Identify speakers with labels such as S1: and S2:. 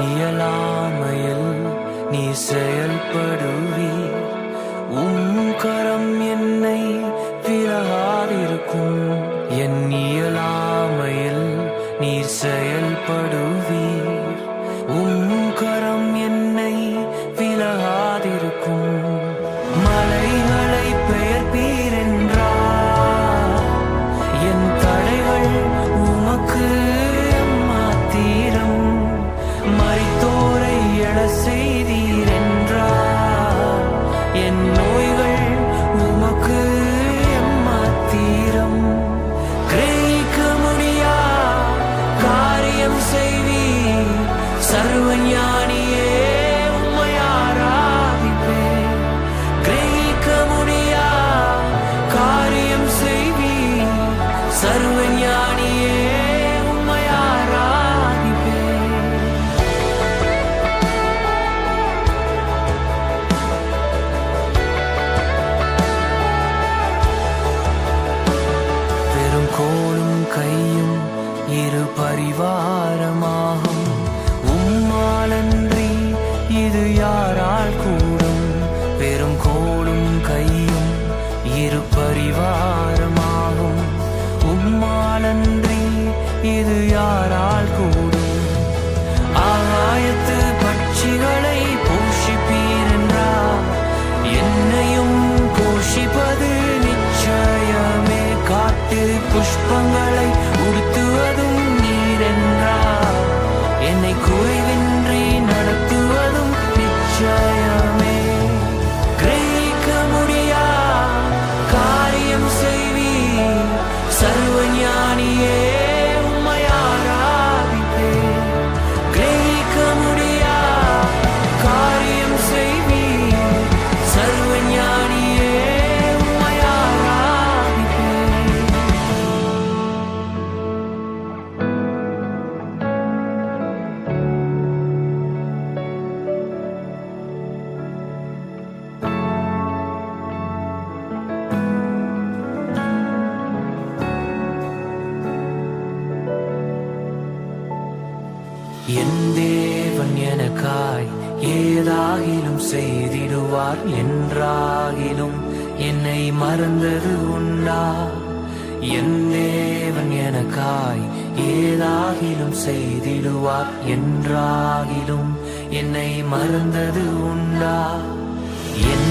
S1: இயலாமையில் நீ செயல்படுவீர். உம் save என் தேவன் எனக்காய் ஏதாகிலும் செய்திடுவார் என்றாகிலும் என்னை மறந்தது உண்டா? என் தேவன் எனக்காய் ஏதாகிலும் செய்திடுவார் என்றாகிலும் என்னை மறந்தது உண்டா? என்